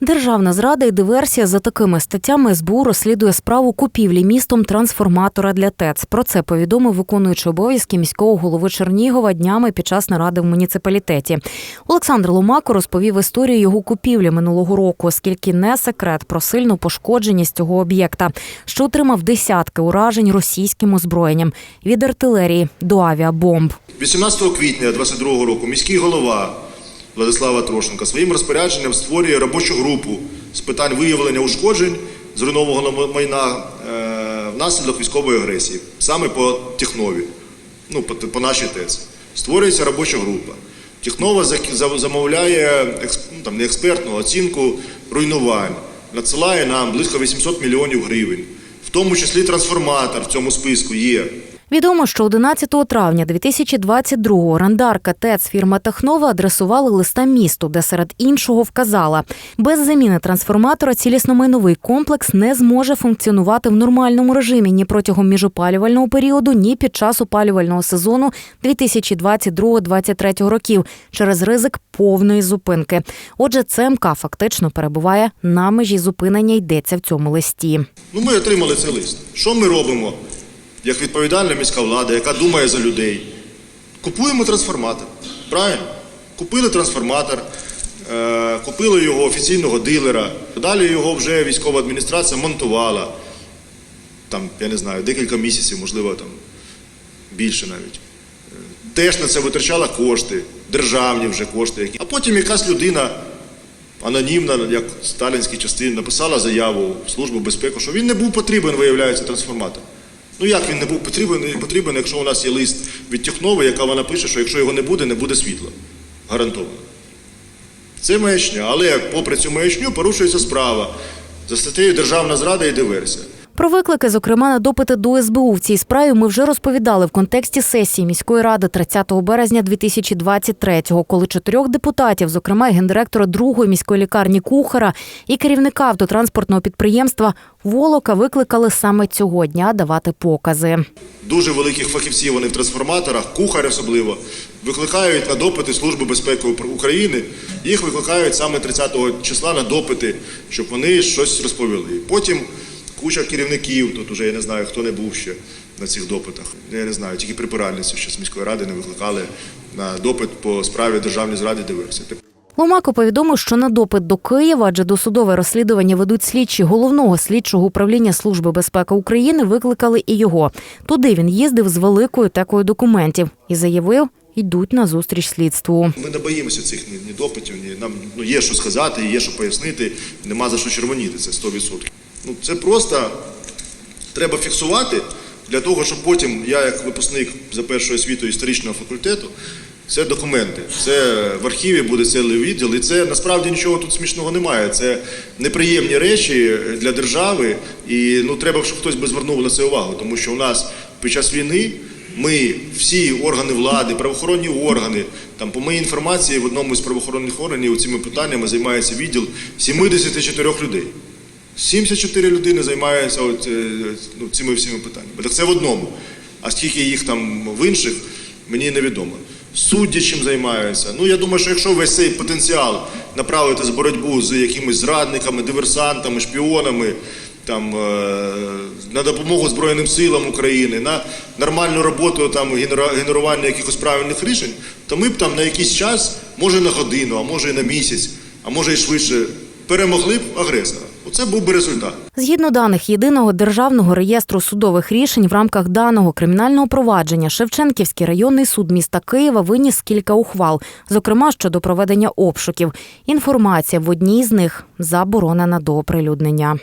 Державна зрада і диверсія за такими статтями СБУ розслідує справу купівлі містом трансформатора для ТЕЦ. Про це повідомив виконуючий обов'язки міського голови Чернігова днями під час наради в муніципалітеті. Олександр Ломако розповів історію його купівлі минулого року, оскільки не секрет про сильну пошкодженість цього об'єкта, що отримав десятки уражень російським озброєнням від артилерії до авіабомб. 18 квітня 2022 року міський голова Владислава Трошенка своїм розпорядженням створює робочу групу з питань виявлення ушкоджень зруйнованого майна е, внаслідок військової агресії, саме по Технові, ну, по, по нашій ТЕЦ. Створюється робоча група. Технова замовляє ну, там, не експертну оцінку руйнувань, надсилає нам близько 800 мільйонів гривень. В тому числі трансформатор в цьому списку є. Відомо, що 11 травня 2022-го орендарка ТЕЦ фірма Технова адресувала листа місту, де серед іншого вказала, без заміни трансформатора цілісно-майновий комплекс не зможе функціонувати в нормальному режимі ні протягом міжопалювального періоду, ні під час опалювального сезону 2022-2023 років через ризик повної зупинки. Отже, ЦМК фактично перебуває на межі зупинення. Йдеться в цьому листі. Ну, ми отримали цей лист. Що ми робимо, як відповідальна міська влада, яка думає за людей? Купуємо трансформатор. Правильно? Купили трансформатор, е, купили його офіційного дилера. Далі його вже військова адміністрація монтувала. Там, я не знаю, декілька місяців, можливо, там більше навіть. Е, Теж на це витрачала кошти, державні вже кошти. які- А потім якась людина анонімна, як сталінській частині, написала заяву в Службу безпеки, що він не був потрібен, виявляється, трансформатор. Ну як він не був потрібен, потрібен, якщо у нас є лист від Тюхнови, яка вона пише, що якщо його не буде, не буде світла. Гарантовано. Це маячня. Але попри цю маячню порушується справа за статтею Державна зрада і диверсія. Про виклики, зокрема, на допити до СБУ в цій справі ми вже розповідали в контексті сесії міської ради 30 березня 2023-го, коли чотирьох депутатів, зокрема й гендиректора другої міської лікарні Кухара і керівника автотранспортного підприємства Волока, викликали саме цього дня давати покази. Дуже великих фахівців вони в трансформаторах, кухар особливо, викликають на допити Служби безпеки України. Їх викликають саме 30 числа на допити, щоб вони щось розповіли. Потім куча керівників, тут уже я не знаю, хто не був ще на цих допитах. Я не знаю, тільки прибиральниці ще з міської ради не викликали на допит по справі Державної зради диверсії. Ломако повідомив, що на допит до Києва, адже досудове розслідування ведуть слідчі головного слідчого управління Служби безпеки України, викликали і його. Туди він їздив з великою текою документів і заявив, йдуть на зустріч слідству. Ми не боїмося цих ні, ні допитів, ні нам ну, є що сказати, є що пояснити, нема за що червоніти, це 100%. Ну, це просто треба фіксувати для того, щоб потім я, як випускник за першою освітою історичного факультету, це документи. Це в архіві буде цілий відділ, і це насправді нічого тут смішного немає. Це неприємні речі для держави, і ну треба, щоб хтось би звернув на це увагу, тому що у нас під час війни ми всі органи влади, правоохоронні органи, там по моїй інформації в одному з правоохоронних органів цими питаннями займається відділ 74 людей. 74 людини займаються от, е, ну, цими всіми питаннями. Це в одному. А скільки їх там в інших, мені невідомо. Судді чим займаються. Ну я думаю, що якщо весь цей потенціал направити з боротьбу з якимись зрадниками, диверсантами, шпіонами, там, е, на допомогу Збройним силам України, на нормальну роботу там, генерування якихось правильних рішень, то ми б там на якийсь час, може на годину, а може і на місяць, а може і швидше, перемогли б агресора. Оце був би результат. Згідно даних єдиного державного реєстру судових рішень в рамках даного кримінального провадження Шевченківський районний суд міста Києва виніс кілька ухвал, зокрема щодо проведення обшуків. Інформація в одній з них заборонена до оприлюднення.